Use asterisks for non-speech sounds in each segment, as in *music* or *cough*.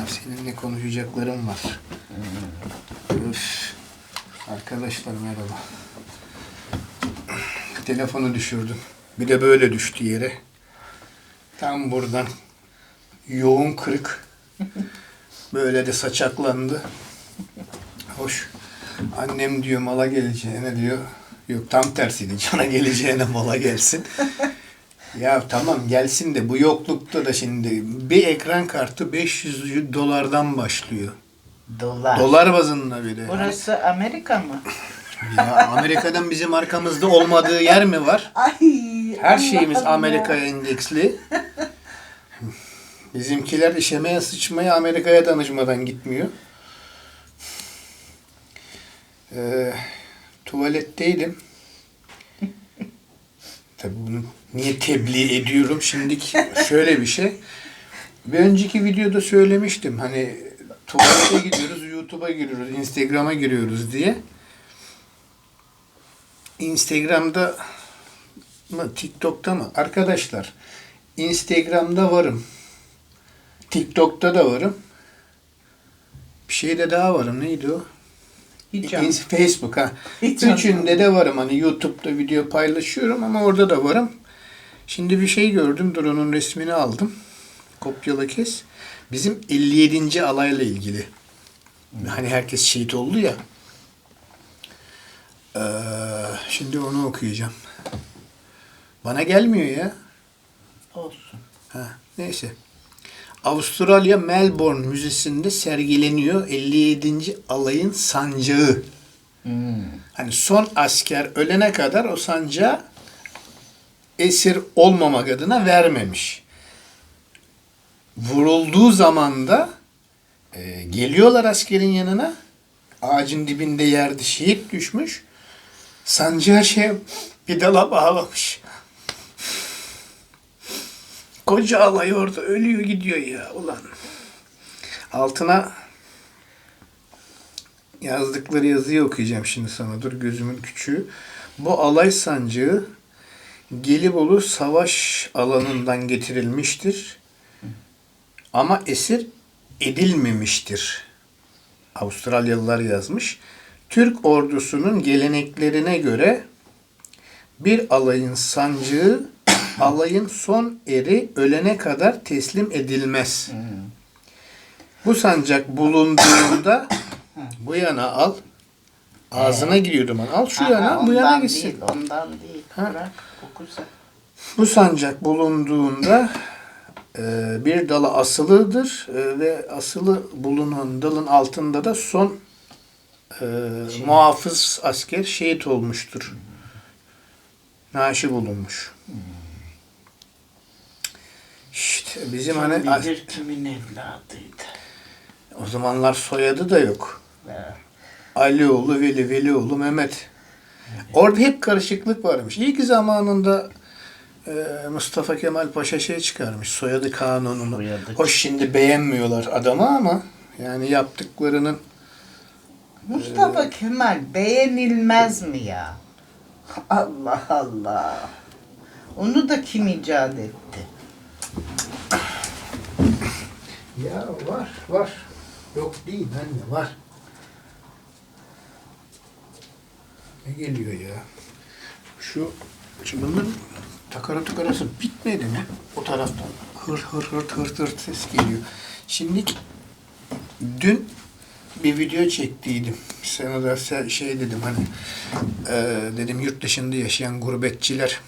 Ya seninle konuşacaklarım var. Üf. Arkadaşlar merhaba. Telefonu düşürdüm. Bir de böyle düştü yere. Tam buradan. Yoğun kırık. Böyle de saçaklandı. Hoş. Annem diyor mala geleceğine diyor. Yok tam tersiydi. Cana geleceğine mala gelsin. Ya tamam gelsin de bu yoklukta da şimdi bir ekran kartı 500 dolardan başlıyor. Dolar. Dolar bazında bile. Burası Amerika mı? *laughs* Ya Amerika'dan bizim arkamızda olmadığı yer mi var? *laughs* Ay. Her şeyimiz. Amerika'ya endeksli. Bizimkiler işemeye sıçmaya Amerika'ya danışmadan gitmiyor. Ee, tuvaletteydim. *laughs* Tabii bunu niye tebliğ ediyorum? Şimdilik şöyle bir şey. Bir önceki videoda söylemiştim. Hani tuvalete gidiyoruz, YouTube'a giriyoruz, Instagram'a giriyoruz diye. Instagram'da mı, TikTok'ta mı? Arkadaşlar, Instagram'da varım. TikTok'ta da varım. Bir şeyde daha varım. Neydi o? İns- Facebook ha. Hiç Üçünde de varım. Hani YouTube'da video paylaşıyorum ama orada da varım. Şimdi bir şey gördüm. Dur onun resmini aldım. Kopyala kes. Bizim 57. alayla ilgili. Hani herkes şehit oldu ya. Ee, şimdi onu okuyacağım. Bana gelmiyor ya. Olsun. Ha, neyse. Avustralya Melbourne Müzesi'nde sergileniyor 57. alayın sancağı. Hmm. Hani son asker ölene kadar o sancağı esir olmamak adına vermemiş. Vurulduğu zaman da e, geliyorlar askerin yanına. Ağacın dibinde yerde şehit düşmüş. Sancağı şey bir dala bağlamış. Koca alay orada ölüyor gidiyor ya ulan. Altına yazdıkları yazıyı okuyacağım şimdi sana. Dur gözümün küçüğü. Bu alay sancağı Gelibolu savaş alanından getirilmiştir. Ama esir edilmemiştir. Avustralyalılar yazmış. Türk ordusunun geleneklerine göre bir alayın sancağı alayın son eri ölene kadar teslim edilmez. Bu sancak bulunduğunda bu yana al. Ağzına giriyor duman. Al şu Aha, yana, bu yana gitsin. Değil, ondan değil. Ha. Bırak. Bu sancak bulunduğunda bir dala asılıdır e, ve asılı bulunan dalın altında da son e, muhafız asker şehit olmuştur. Naaşı bulunmuş. İşte bizim Kim hani bilir kimin evladıydı. o zamanlar soyadı da yok. Ha. Alioğlu, Veli, Velioğlu, Mehmet. Orada hep karışıklık varmış. İyi ki zamanında e, Mustafa Kemal Paşa şey çıkarmış. Soyadı kanununu. Soyadı. Hoş şimdi beğenmiyorlar adamı ama yani yaptıklarının Mustafa Kemal beğenilmez mi ya? Allah Allah. Onu da kim icat etti? ya var var. Yok değil anne var. Ne geliyor ya? Şu şimdi bunların takara tukarası bitmedi mi? O taraftan hır hır hır hır hır ses geliyor. Şimdi dün bir video çektiydim. Sana da şey dedim hani e, dedim yurt dışında yaşayan gurbetçiler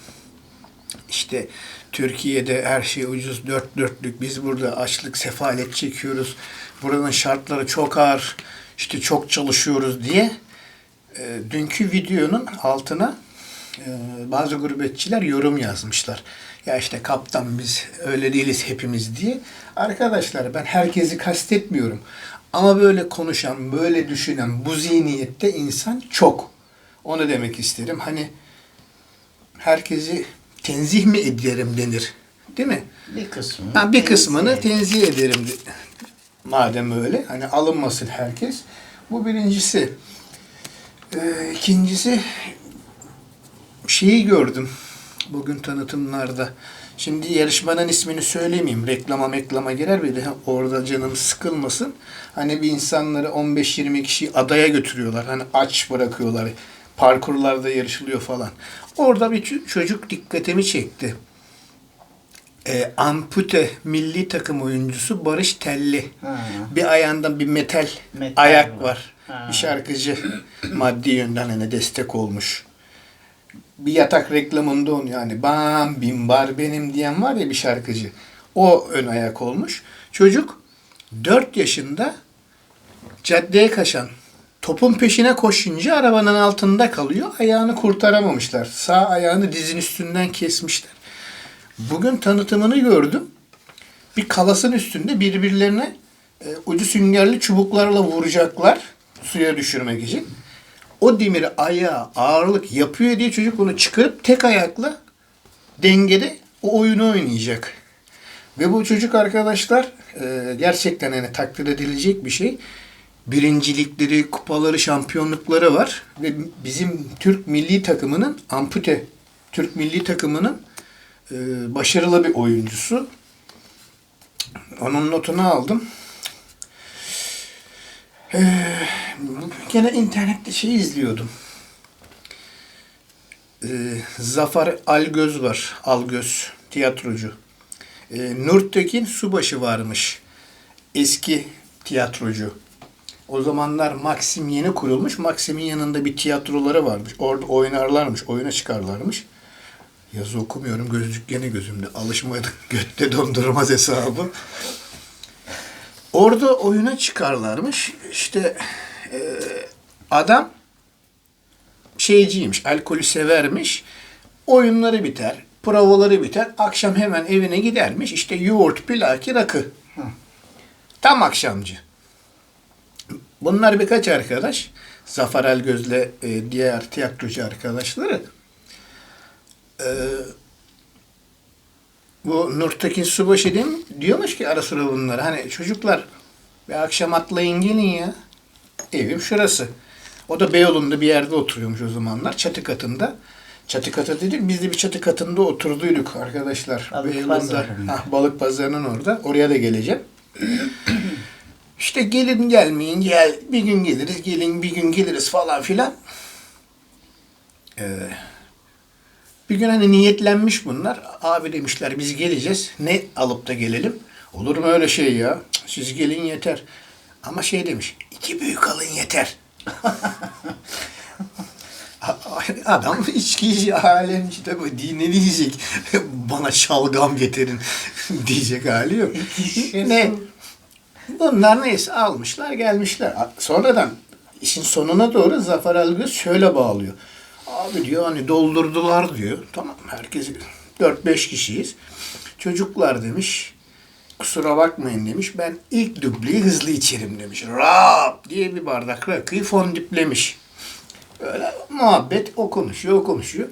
işte Türkiye'de her şey ucuz dört dörtlük. Biz burada açlık, sefalet çekiyoruz. Buranın şartları çok ağır. işte çok çalışıyoruz diye e, dünkü videonun altına bazı gurbetçiler yorum yazmışlar. Ya işte kaptan biz öyle değiliz hepimiz diye. Arkadaşlar ben herkesi kastetmiyorum. Ama böyle konuşan, böyle düşünen bu zihniyette insan çok. Onu demek isterim. Hani herkesi tenzih mi ederim denir. Değil mi? Bir kısmını. Ha, bir kısmını tenzih tenzih ederim. de- Madem öyle. Hani alınmasın herkes. Bu birincisi. Ee, ikincisi şeyi gördüm. bugün tanıtımlarda. Şimdi yarışmanın ismini söylemeyeyim. Reklama meklama girer bir de orada canım sıkılmasın. Hani bir insanları 15-20 kişi adaya götürüyorlar. Hani aç bırakıyorlar. Parkurlarda yarışılıyor falan. Orada bir ço- çocuk dikkatimi çekti. Ee, ampute milli takım oyuncusu Barış Telli. Ha. Bir ayağında bir metal, Metal ayak var. var. Ha. Bir şarkıcı maddi yönden hani destek olmuş. Bir yatak reklamında onu yani bam bim bar benim diyen var ya bir şarkıcı. O ön ayak olmuş. Çocuk 4 yaşında caddeye kaçan topun peşine koşunca arabanın altında kalıyor. Ayağını kurtaramamışlar. Sağ ayağını dizin üstünden kesmişler. Bugün tanıtımını gördüm. Bir kalasın üstünde birbirlerine e, ucu süngerli çubuklarla vuracaklar suya düşürmek için. O demiri ayağa ağırlık yapıyor diye çocuk onu çıkarıp tek ayakla dengede o oyunu oynayacak. Ve bu çocuk arkadaşlar e, gerçekten yani takdir edilecek bir şey. Birincilikleri, kupaları, şampiyonlukları var. Ve bizim Türk milli takımının ampute Türk milli takımının e, başarılı bir oyuncusu. Onun notunu aldım. Ee, gene internette şey izliyordum. Ee, Zafer Algöz var. Algöz tiyatrocu. Ee, Nurtekin Subaşı varmış. Eski tiyatrocu. O zamanlar Maxim yeni kurulmuş. Maxim'in yanında bir tiyatroları varmış. Orada oynarlarmış, oyuna çıkarlarmış. Yazı okumuyorum, gözlük gene gözümde. Alışmadık, *laughs* götte dondurmaz hesabı. Orada oyuna çıkarlarmış. İşte e, adam şeyciymiş, alkolü severmiş. Oyunları biter, provaları biter. Akşam hemen evine gidermiş. İşte yoğurt, pilaki, rakı. Tam akşamcı. Bunlar birkaç arkadaş. Zafer Algöz'le e, diğer tiyatrocu arkadaşları. E, bu Nurtekin Subaşı değil mi? Diyormuş ki ara sıra bunlara. Hani çocuklar bir akşam atlayın gelin ya. Evim şurası. O da Beyoğlu'nda bir yerde oturuyormuş o zamanlar. Çatı katında. Çatı katı dedik. Biz de bir çatı katında oturduyduk arkadaşlar. Balık Beyoğlu'nda. pazarında. Hah, balık pazarının orada. Oraya da geleceğim. *clears throat* İşte gelin gelmeyin gel bir gün geliriz gelin bir gün geliriz falan filan. Ee, bir gün hani niyetlenmiş bunlar. Abi demişler biz geleceğiz. Ne alıp da gelelim? Olur mu öyle şey ya? Siz gelin yeter. Ama şey demiş. iki büyük alın yeter. *laughs* Adam içkici alem işte bu dine diyecek. *laughs* Bana şalgam getirin *laughs* diyecek hali yok. ne? Bunlar neyse almışlar gelmişler. Sonradan işin sonuna doğru Zafer Algöz şöyle bağlıyor. Abi diyor hani doldurdular diyor. Tamam herkes 4-5 kişiyiz. Çocuklar demiş. Kusura bakmayın demiş. Ben ilk dubleyi hızlı içerim demiş. Rap diye bir bardak rakıyı fondiplemiş. Öyle muhabbet o konuşuyor o konuşuyor.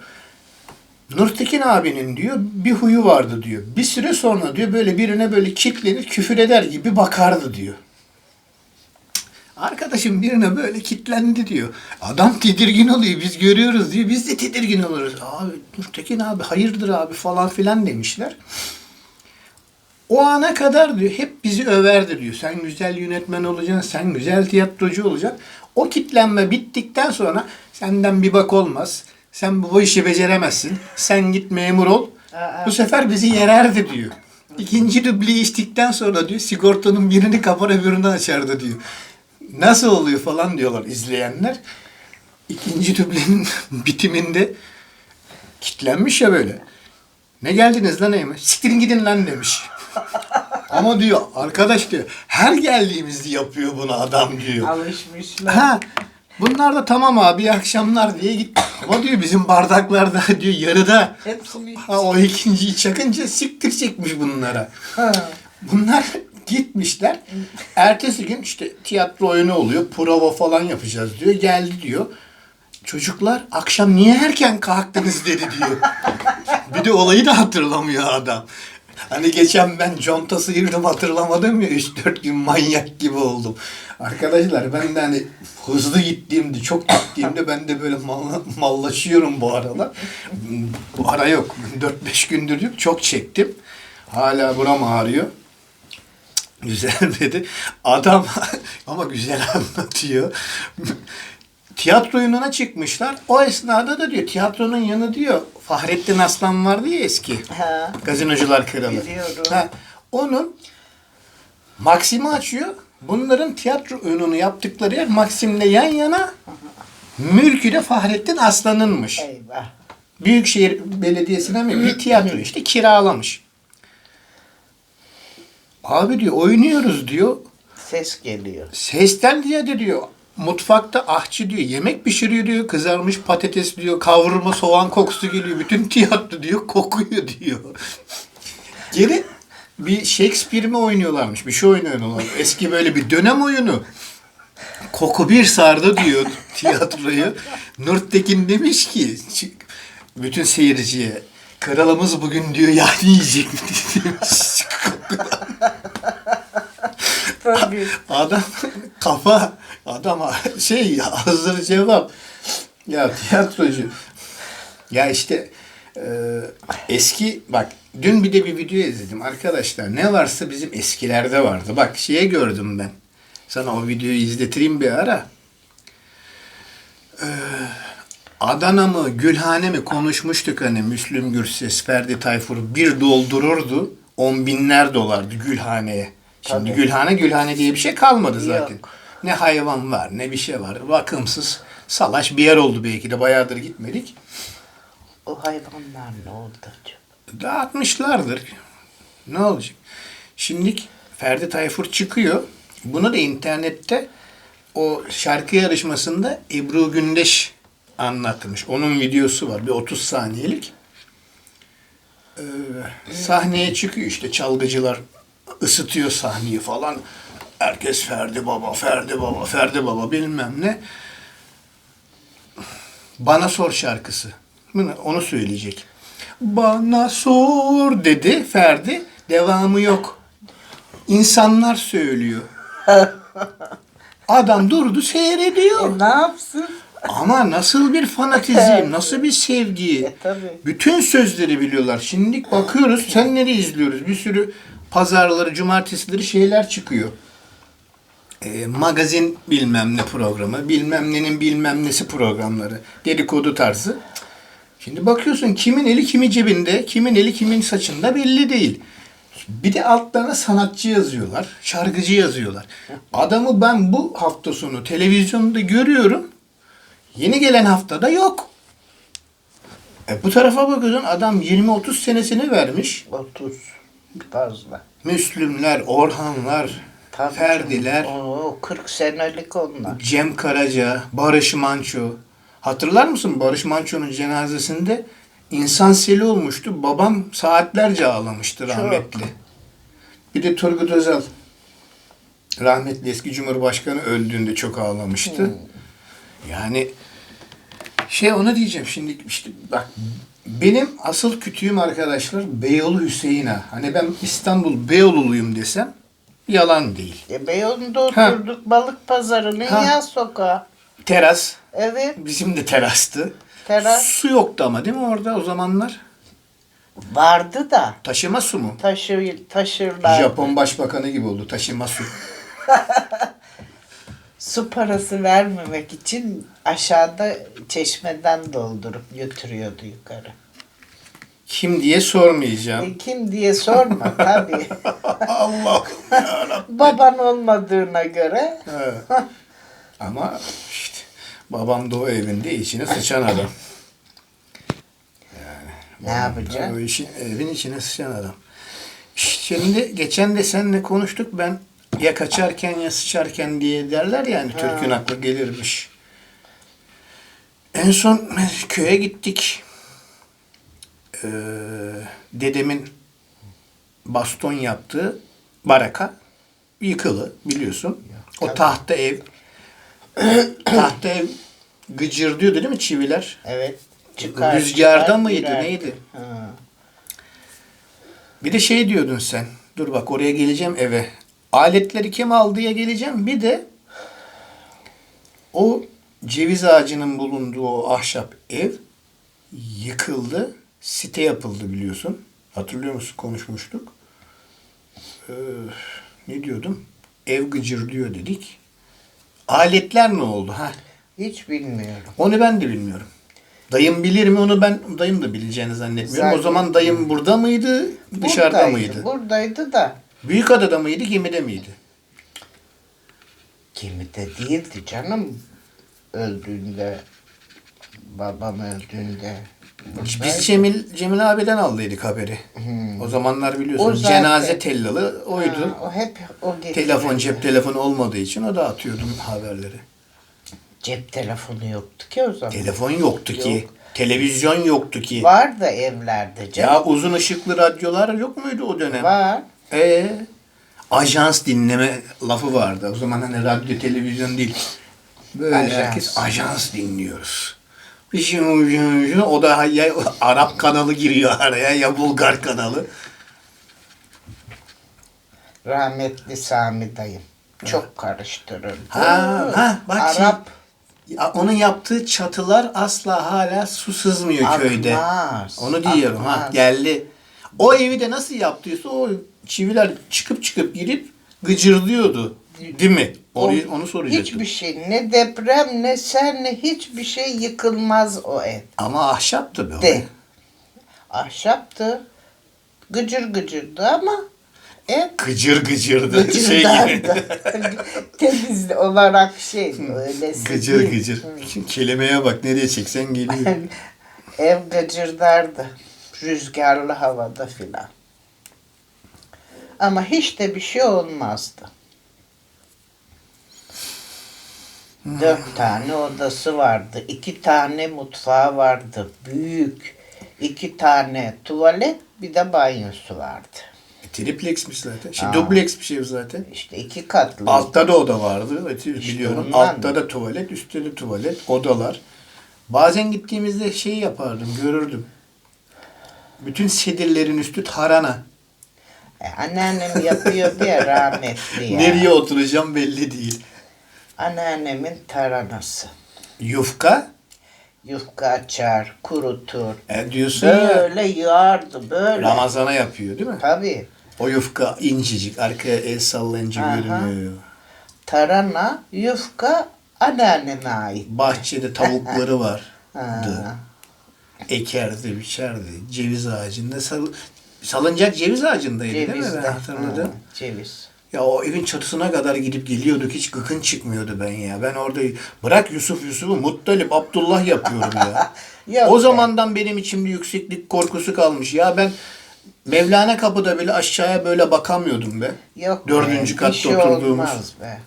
Nurtekin abinin diyor bir huyu vardı diyor. Bir süre sonra diyor böyle birine böyle kitlenir küfür eder gibi bakardı diyor. Arkadaşım birine böyle kitlendi diyor. Adam tedirgin oluyor. Biz görüyoruz diyor. Biz de tedirgin oluruz. Abi Nurtekin abi hayırdır abi falan filan demişler. O ana kadar diyor hep bizi överdi diyor. Sen güzel yönetmen olacaksın, sen güzel tiyatrocu olacaksın. O kitlenme bittikten sonra senden bir bak olmaz. Sen bu işi beceremezsin. Sen git memur ol. Bu sefer bizi yererdi diyor. İkinci dubleyi içtikten sonra diyor sigortanın birini kapar öbürünü açardı diyor. Nasıl oluyor falan diyorlar izleyenler. İkinci dublenin *laughs* bitiminde kitlenmiş ya böyle. Ne geldiniz lan Eymen? Siktirin gidin lan demiş. *laughs* Ama diyor arkadaş diyor her geldiğimizde yapıyor bunu adam diyor. Alışmışlar. Ha bunlar da tamam abi akşamlar diye gitti. Ama diyor bizim bardaklarda diyor yarıda ha, o ikinciyi çakınca siktir çekmiş bunlara. Ha. Bunlar gitmişler. Ertesi gün işte tiyatro oyunu oluyor. Prova falan yapacağız diyor. Geldi diyor. Çocuklar akşam niye erken kalktınız dedi diyor. *laughs* Bir de olayı da hatırlamıyor adam. Hani geçen ben conta sıyırdım hatırlamadım ya 3-4 gün manyak gibi oldum. Arkadaşlar ben de hani hızlı gittiğimde, çok gittiğimde ben de böyle mal, mallaşıyorum bu aralar. Bu ara yok. 4-5 gündür yok. Çok çektim. Hala buram ağrıyor. Güzel *laughs* dedi. Adam *laughs* ama güzel anlatıyor. Tiyatro oyununa çıkmışlar. O esnada da diyor tiyatronun yanı diyor Fahrettin Aslan vardı ya eski. Ha. Gazinocular kralı. Biliyorum. Ha, onun Maxim'i açıyor. Bunların tiyatro oyununu yaptıkları yer Maxim'le yan yana. Mülkü de Fahrettin Aslan'ınmış. Eyvah. Büyükşehir Belediyesi'ne mi bir tiyatro işte kiralamış. Abi diyor oynuyoruz diyor. Ses geliyor. Sesten diye diyor. Mutfakta ahçı diyor. Yemek pişiriyor diyor. Kızarmış patates diyor. Kavrulma soğan kokusu geliyor. Bütün tiyatro diyor. Kokuyor diyor. *laughs* Geri bir Shakespeare mi oynuyorlarmış? Bir şey oynuyorlar. Eski böyle bir dönem oyunu. Koku bir sardı diyor *laughs* tiyatroyu. Nurtekin demiş ki bütün seyirciye kralımız bugün diyor yani yiyecek *laughs* demiş. Adam kafa adam şey hazır cevap. Ya tiyatrocu. Ya işte e, eski bak dün bir de bir video izledim arkadaşlar. Ne varsa bizim eskilerde vardı. Bak şeye gördüm ben. Sana o videoyu izletireyim bir ara. Ee, Adana mı, Gülhane mi konuşmuştuk hani Müslüm Gürses, Ferdi Tayfur bir doldururdu. On binler dolardı Gülhane'ye. Şimdi Tabii. Gülhane Gülhane diye bir şey kalmadı zaten. Yok. Ne hayvan var ne bir şey var. Bakımsız salaş bir yer oldu belki de bayağıdır gitmedik. O hayvanlar ne oldu acaba? Dağıtmışlardır. Ne olacak? Şimdi Ferdi Tayfur çıkıyor. Bunu da internette o şarkı yarışmasında Ebru Gündeş anlatmış. Onun videosu var. Bir 30 saniyelik. Ee, sahneye çıkıyor işte çalgıcılar ısıtıyor sahneyi falan. Herkes Ferdi Baba, Ferdi Baba, Ferdi Baba bilmem ne. Bana sor şarkısı. Bunu- Onu söyleyecek. Bana sor dedi Ferdi. Devamı yok. İnsanlar söylüyor. *laughs* Adam durdu seyrediyor. E ne yapsın? Ama nasıl bir fanatizm, *laughs* nasıl bir sevgi. E, tabii. Bütün sözleri biliyorlar. Şimdi bakıyoruz, senleri izliyoruz. Bir sürü pazarları, cumartesileri şeyler çıkıyor. Ee, magazin bilmem ne programı, bilmem nenin bilmem nesi programları, dedikodu tarzı. Şimdi bakıyorsun kimin eli kimi cebinde, kimin eli kimin saçında belli değil. Bir de altlarına sanatçı yazıyorlar, şarkıcı yazıyorlar. Adamı ben bu hafta sonu televizyonda görüyorum. Yeni gelen haftada yok. E bu tarafa bakıyorsun adam 20-30 senesini vermiş. 30 fazla. Müslümler, Orhanlar, Tabii Ferdiler, canım. Oo, 40 senelik onlar. Cem Karaca, Barış Manço. Hatırlar mısın Barış Manço'nun cenazesinde insan seli olmuştu. Babam saatlerce ağlamıştı Çok. rahmetli. Bir de Turgut Özal. Rahmetli eski Cumhurbaşkanı öldüğünde çok ağlamıştı. Hmm. Yani şey onu diyeceğim şimdi işte bak benim asıl kütüğüm arkadaşlar Beyoğlu Hüseyin Ağa. Hani ben İstanbul Beyoğlu'luyum desem yalan değil. E, Beyoğlu'nda oturduk balık pazarının Ha. yan sokağı. Teras Evet. bizim de terastı. Teras Su yoktu ama değil mi orada o zamanlar? vardı da Taşıma su mu? taşı taşırlar. Japon başbakanı gibi oldu taşıma su. *laughs* Su parası vermemek için aşağıda çeşmeden doldurup götürüyordu yukarı. Kim diye sormayacağım. E, kim diye sorma *laughs* tabii. Allah Baban olmadığına göre Evet. Ama işte babam da o evinde içine sıçan adam. ne yapacaksın? O işin, evin içine sıçan adam. Şimdi geçen de seninle konuştuk ben ya kaçarken ya sıçarken diye derler yani Türk'ün aklı gelirmiş. En son köye gittik. Ee, dedemin baston yaptığı baraka yıkılı biliyorsun. O tahta ev *coughs* tahta ev gıcırdıyordu değil mi çiviler? Evet. Rüzgarda çıkar, mıydı, girerdi. neydi? Ha. Bir de şey diyordun sen. Dur bak oraya geleceğim eve. Aletleri kim aldıya geleceğim. Bir de O ceviz ağacının bulunduğu o ahşap ev yıkıldı. Site yapıldı biliyorsun. Hatırlıyor musun? Konuşmuştuk. Ee, ne diyordum? Ev gıcır diyor dedik. Aletler ne oldu? Ha? Hiç bilmiyorum. Onu ben de bilmiyorum. Dayım bilir mi onu ben dayım da bileceğini zannetmiyorum. O Zaten- zaman dayım burada mıydı, dışarıda Buradaydı, mıydı? Buradaydı da Büyükada'da mıydı, gemide miydi? gemide değildi canım. Öldüğünde, babam öldüğünde. Biz buradaydı. Cemil Cemil abiden aldıydık haberi. O zamanlar biliyorsun O zaten- cenaze tellalı oydu. Ha, o hep o getirirdi. Telefon cep telefonu olmadığı için o dağıtıyordu haberleri. Cep telefonu yoktu ki o zaman. Telefon yoktu ki. Yok. Televizyon yoktu ki. Var da evlerde canım. Ya uzun ışıklı radyolar yok muydu o dönem? Var. Ee, ajans dinleme lafı vardı. O zaman hani radyo, televizyon değil. Böyle Ajans. herkes ajans dinliyoruz. O da ya Arap kanalı giriyor araya ya Bulgar kanalı. Rahmetli Sami dayım. Çok karıştırırdı. Ha, ha, bak Arap Ya onun yaptığı çatılar asla hala su sızmıyor Akmaz, köyde. Onu diyorum ha akmaz. geldi. O evi de nasıl yaptıysa o çiviler çıkıp çıkıp girip gıcırdıyordu. Değil mi? Orayı, o- onu soracaktım. Hiçbir şey ne deprem ne sen ne hiçbir şey yıkılmaz o ev. Ama ahşaptı be o. De. Ahşaptı. Gıcır gıcırdı ama ev Gıcır gıcırdı. Şey gibi. gıcırdardı. *laughs* Temiz olarak şey öyle. gıcır gıcır. Kelimeye bak nereye çeksen geliyor. *laughs* Ev gıcırdardı. Rüzgarlı havada filan. Ama hiç de bir şey olmazdı. Dört tane odası vardı. iki tane mutfağı vardı. Büyük. iki tane tuvalet bir de banyosu vardı. Triplexmiş zaten. Şey, Ha. dubleks bir şey zaten. İşte iki katlı. Altta da oda vardı. Evet, biliyorum. ondan. Altta da tuvalet, üstte de tuvalet, odalar. Bazen gittiğimizde şey yapardım, görürdüm. Bütün sedirlerin üstü tarhana. E, anneannem yapıyordu ya rahmetli ya. Nereye oturacağım belli değil. Anneannemin taranası. Yufka, Yufka açar, kurutur. e, diyorsun ya Böyle yağardı böyle. Ramazan'a yapıyor değil mi? Tabii. O yufka incecik, arkaya el sallayınca Aha. görünüyor. Tarana, yufka anneanneme ait. Bahçede tavukları *laughs* vardı. Ha. Ekerdi, biçerdi. Ceviz ağacında sal salıncak ceviz ağacındaydı değil mi? Ben hatırladım. Ha, ceviz. Ya o evin çatısına kadar gidip geliyorduk. Hiç gıkın çıkmıyordu ben ya. Ben orada bırak Yusuf Yusuf'u Muttalip Abdullah yapıyorum ya. *laughs* Yok o be. zamandan benim içimde yükseklik korkusu kalmış. Ya ben Mevlana kapıda bile aşağıya böyle bakamıyordum be. Yok Dördüncü be, katta şey oturduğumuz. olmaz be.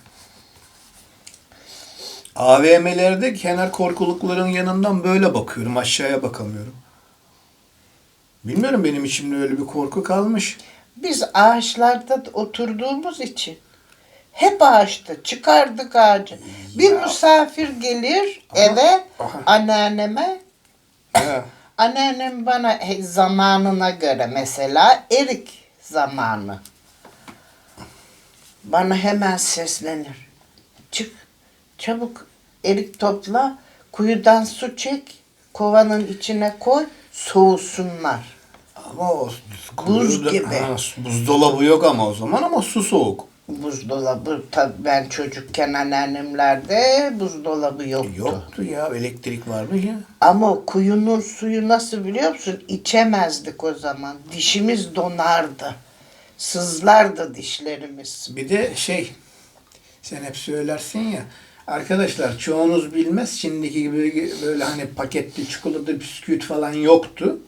AVM'lerde kenar korkulukların yanından böyle bakıyorum. Aşağıya bakamıyorum. Bilmiyorum benim içimde öyle bir korku kalmış. Biz ağaçlarda oturduğumuz için hep ağaçta çıkardık ağacı. Bir misafir gelir eve aha. anneanneme. Anneannem bana zamanına göre mesela erik zamanı. Bana hemen seslenir. Çık çabuk erik topla kuyudan su çek kovanın içine koy soğusunlar. Ama o Buz kuyuda- gibi. Ha, buzdolabı yok ama o zaman ama su soğuk. Buzdolabı tabii ben çocukken anneannemlerde buzdolabı yoktu. Yoktu ya elektrik varmış ya. Ama kuyunun suyu nasıl biliyor musun? İçemezdik o zaman. Dişimiz donardı. Sızlardı dişlerimiz. Bir de şey sen hep söylersin ya arkadaşlar çoğunuz bilmez şimdiki gibi böyle hani paketli çikolata bisküvit falan yoktu.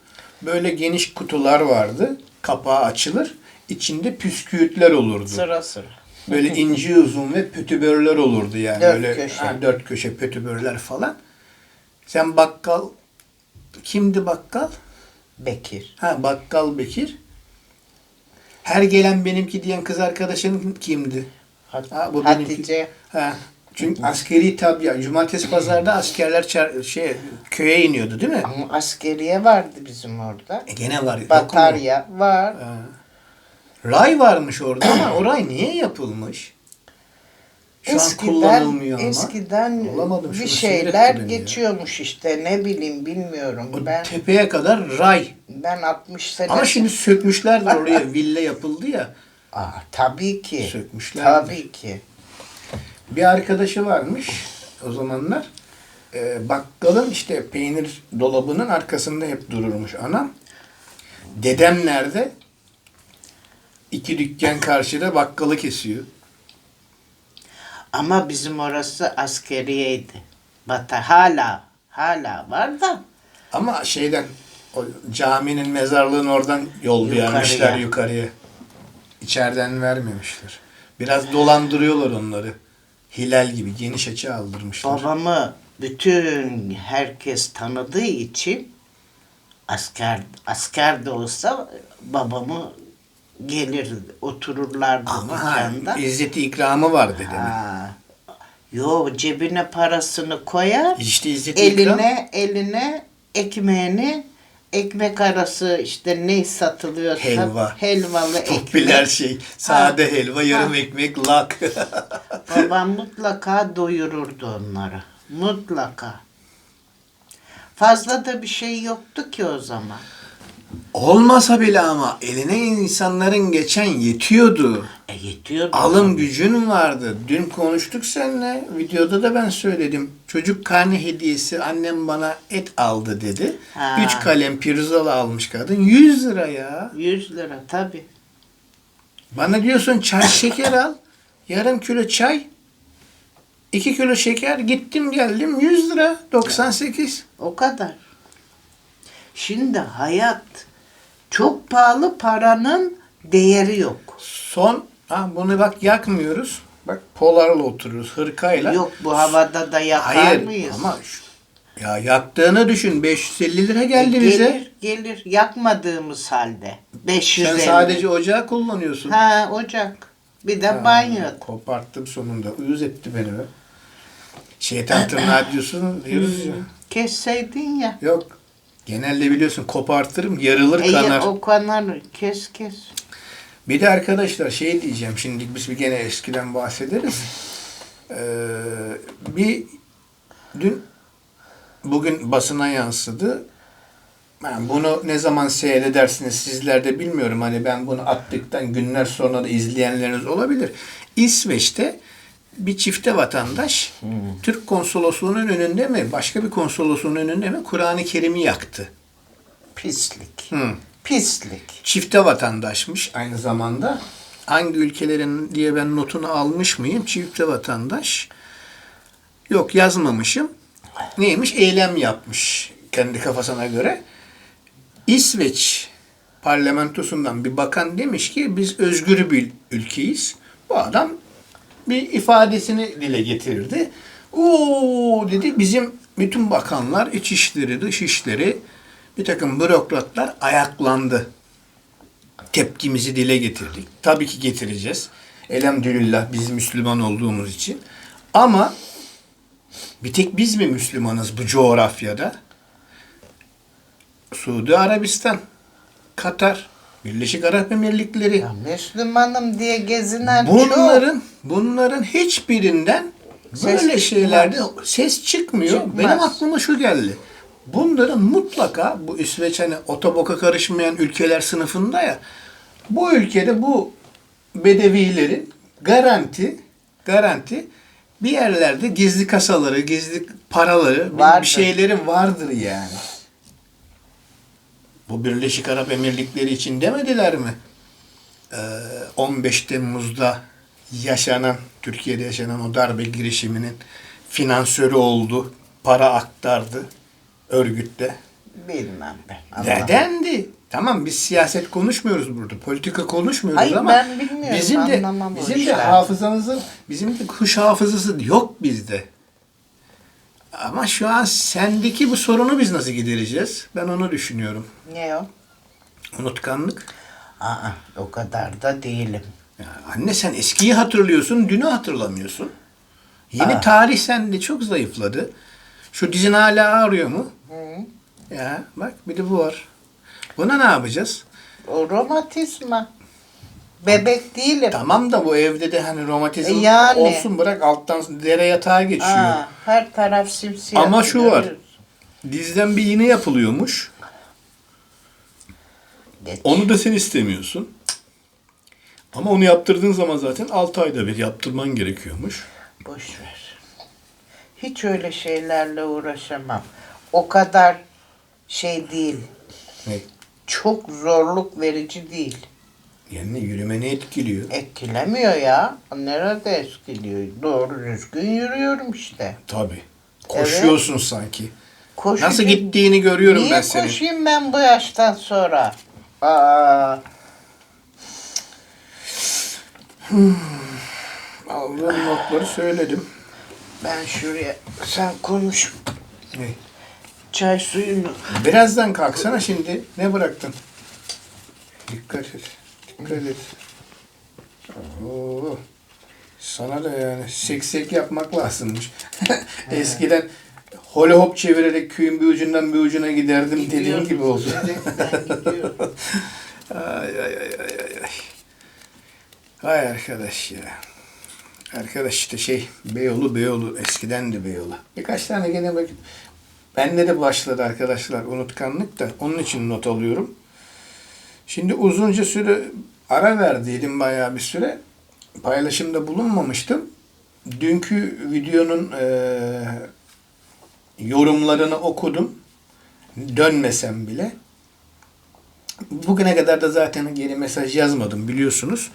Böyle geniş kutular vardı. Kapağı açılır. İçinde püsküvitler olurdu. Sıra sıra. Böyle *laughs* ince uzun ve pötübörler olurdu yani. Dört böyle, köşe. ha, dört köşe pötübörler falan. Sen bakkal kimdi bakkal? Bekir. Ha bakkal Bekir. Her gelen benimki diyen kız arkadaşın kimdi? Hat- Ha, bu benimki. Hatice. Ha. Çünkü askeri tabi cumartesi pazarda askerler çar- şey köye iniyordu değil mi? Ama askeriye vardı bizim orada. E gene var. yok mu? Batarya var. Ha. Ray varmış orada ama *clears throat* o ray niye yapılmış? Şu an kullanılmıyor ama. Eskiden bir şeyler beni ya. geçiyormuş işte ne bileyim bilmiyorum. O Ben tepeye kadar ray. ben 60 sene Ama şimdi sökmüşlerdir oraya villa yapıldı ya. Aa, tabii ki. Sökmüşler. Tabii ki. Bir arkadaşı varmış o zamanlar. Ee, bakkalın işte peynir dolabının arkasında hep dururmuş anam. Dedem nerede? İki dükkan karşıda bakkalı kesiyor. Ama bizim orası askeriyeydi. Bata hala hala var da Ama şeyden o caminin mezarlığın oradan yol Yukarıya. vermişler yukarıya. İçeriden vermemişler. Biraz dolandırıyorlar onları. Hilal gibi geniş açı aldırmışlar. babamı bütün herkes tanıdığı için asker asker de olsa babamı gelir otururlardı Ama dükkanda. izzeti ikramı var dedemin. Ha. Yo cebine parasını koyar. İşte izzeti ikram. Eline eline ekmeğini ekmek arası işte ne satılıyorsa Helva. helvalı Popüler ekmek. şey. Sade helva, yarım ekmek, lak. *laughs* Babam mutlaka doyururdu onları. Mutlaka. Fazla da bir şey yoktu ki o zaman. Olmasa bile ama eline insanların geçen yetiyordu. E yetiyordu. Alım gücün vardı. Dün konuştuk seninle. Videoda da ben söyledim. Çocuk karne hediyesi annem bana et aldı dedi. Ha. Üç kalem pirzola almış kadın. 100 lira ya. 100 lira tabi. Bana diyorsun çay şeker al. Yarım kilo çay. 2 kilo şeker. Gittim geldim 100 lira. 98. O kadar. Şimdi hayat çok pahalı paranın değeri yok. Son ha bunu bak yakmıyoruz. Bak polarla oturuyoruz hırkayla. Yok bu havada da yakar Hayır mıyız? ama şu- ya yaktığını düşün 550 lira E, geldi gelir, bize. gelir yakmadığımız halde. 550. Sen sadece ocağı kullanıyorsun. Ha ocak. Bir de Ha, banyo. Koparttım sonunda. Uyuz etti beni be. Şeytan tırnağı *clears throat* diyorsun diyoruz ya. Kesseydin ya. Yok. Genelde biliyorsun kopartırım yarılır E, kanar. o kanar. Kes kes. Bir de arkadaşlar şey diyeceğim şimdi biz bir gene eskiden bahsederiz. Ee, bir dün bugün basına yansıdı. Ben bunu ne zaman seyredersiniz sizler de bilmiyorum. Hani ben bunu attıktan günler sonra da izleyenleriniz olabilir. İsveç'te bir çifte vatandaş Türk konsolosluğunun önünde mi başka bir konsolosluğun önünde mi Kur'an-ı Kerim'i yaktı. Pislik. Hı. Pislik. Çifte vatandaşmış aynı zamanda. Hangi ülkelerin diye ben notunu almış mıyım? Çifte vatandaş. Yok yazmamışım. Neymiş? Eylem yapmış kendi kafasına göre. İsveç parlamentosundan bir bakan demiş ki biz özgür bir ülkeyiz. Bu adam bir ifadesini dile getirdi. Oo dedi bizim bütün bakanlar, içişleri, dışişleri, bir takım bürokratlar ayaklandı. Tepkimizi dile getirdik. Tabii ki getireceğiz. Elhamdülillah biz Müslüman olduğumuz için. Ama bir tek biz mi Müslümanız bu coğrafyada? Suudi Arabistan, Katar, Birleşik Arap Emirlikleri, Ya Müslümanım diye gezinen çok. Bunların bunların hiçbirinden Ses böyle çıkmaz. şeylerde ses çıkmıyor. Çıkmaz. Benim aklıma şu geldi. Bunların mutlaka bu İsveç hani otoboka karışmayan ülkeler sınıfında ya. Bu ülkede bu bedevilerin garanti garanti bir yerlerde gizli kasaları, gizli paraları, Vardır. bir şeyleri vardır yani. Bu Birleşik Arap Emirlikleri için demediler mi? Ee, 15 Temmuz'da yaşanan, Türkiye'de yaşanan o darbe girişiminin finansörü oldu, para aktardı örgütte. Bilmem ben. Nedendi? Tamam biz siyaset konuşmuyoruz burada, politika konuşmuyoruz Hayır, ama ben bilmiyorum, bizim de bizim de hafızamızın, bizim de kuş hafızası yok bizde. Ama şu an sendeki bu sorunu biz nasıl gidereceğiz? Ben onu düşünüyorum. Ne o? Unutkanlık. Aa, o kadar da değilim. Ya anne sen eskiyi hatırlıyorsun, dünü hatırlamıyorsun. Yeni Aa. tarih sende çok zayıfladı. Şu dizin hala ağrıyor mu? Hı. Ya bak bir de bu var. Buna ne yapacağız? O romatizma. Bebek değilim. Tamam da bu evde de hani romatizm E yani. olsun bırak alttan dere yatağa geçiyor. Aa, her taraf simsiyah. Ama şu var. görüyoruz. Dizden bir iğne yapılıyormuş. Geç. Onu da sen istemiyorsun. Ama onu yaptırdığın zaman zaten 6 ayda bir yaptırman gerekiyormuş. Boş ver. Hiç öyle şeylerle uğraşamam. O kadar şey değil. Ne? Çok zorluk verici değil. Yani yürümeni etkiliyor. Etkilemiyor ya. Nerede etkiliyor? Doğru düzgün yürüyorum işte. Tabii. Koşuyorsun sanki. Koşu Nasıl gittiğini görüyorum Niye ben senin. koşayım ben bu yaştan sonra? Aa, *sighs* Aldığım notları söyledim. ben şuraya sen konuş. Ne? Çay suyunu. Birazdan kalksana şimdi. Ne bıraktın? Dikkat et. Et. Oo. Sana da yani seksek yapmak lazımmış. *laughs* Eskiden hole hop çevirerek köyün bir ucundan bir ucuna giderdim dediğin Gidiyorum, gibi oldu. Gidiyorum. *laughs* ay ay ay ay ay ay. Hay arkadaş ya. Arkadaş işte şey Beyoğlu Beyoğlu eskiden de Beyoğlu. Birkaç tane gene bak. Bende de başladı arkadaşlar unutkanlık da onun için not alıyorum. Şimdi uzunca süre ara verdiydim bayağı bir süre. Paylaşımda bulunmamıştım. Dünkü videonun eee, yorumlarını okudum. Dönmesem bile. Bugüne kadar da zaten geri mesaj yazmadım biliyorsunuz.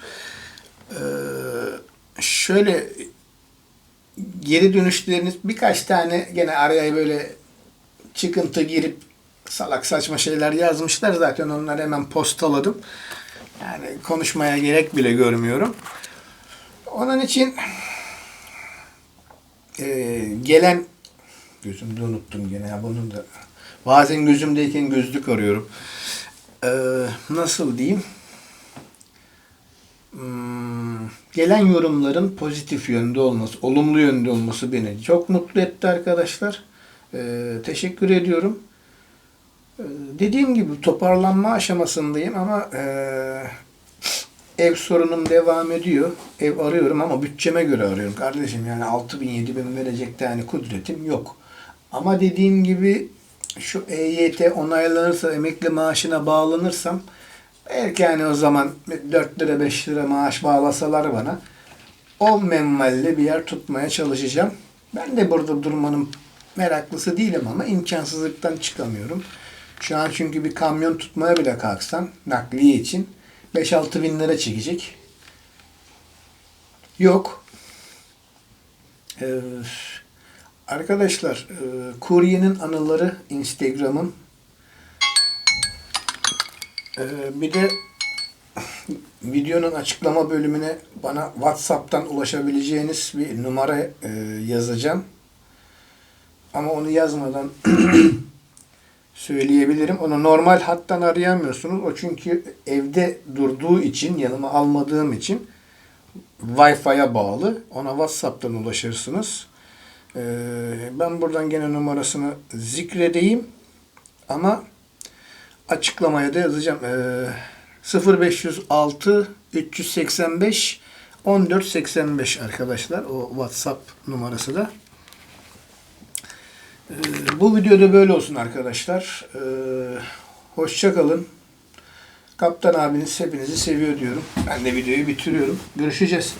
Ee, şöyle geri dönüşleriniz birkaç tane gene araya böyle çıkıntı girip salak saçma şeyler yazmışlar. Zaten onları hemen postaladım. Yani konuşmaya gerek bile görmüyorum. Onun için e, gelen gözümde unuttum gene ya bunun da bazen gözümdeyken gözlük arıyorum. Ee, nasıl diyeyim? Hmm, gelen yorumların pozitif yönde olması, olumlu yönde olması beni çok mutlu etti arkadaşlar. Ee, teşekkür ediyorum. Dediğim gibi toparlanma aşamasındayım ama ee, ev sorunum devam ediyor. Ev arıyorum ama bütçeme göre arıyorum kardeşim. Yani 6 bin 7 bin verecek de hani kudretim yok. Ama dediğim gibi şu EYT onaylanırsa emekli maaşına bağlanırsam belki hani o zaman 4 lira 5 lira maaş bağlasalar bana o menvalle bir yer tutmaya çalışacağım. Ben de burada durmanın meraklısı değilim ama imkansızlıktan çıkamıyorum. Şu an çünkü bir kamyon tutmaya bile kalksam nakliye için 5-6 bin lira çekecek. Yok. Ee, arkadaşlar, e, kuryenin anıları Instagram'ın. Ee, bir de videonun açıklama bölümüne bana WhatsApp'tan ulaşabileceğiniz bir numara e, yazacağım. Ama onu yazmadan *clears throat* söyleyebilirim. Onu normal hattan arayamıyorsunuz. O çünkü evde durduğu için, yanıma almadığım için Wi-Fi'ye bağlı. Ona WhatsApp'tan ulaşırsınız. Ee, ben buradan gene numarasını zikredeyim. Ama açıklamaya da yazacağım. Ee, 0506 385 1485 arkadaşlar. O WhatsApp numarası da. Ee, bu videoda böyle olsun arkadaşlar. Ee, hoşça kalın. Kaptan abiniz hepinizi seviyor diyorum. Ben de videoyu bitiriyorum. Görüşeceğiz.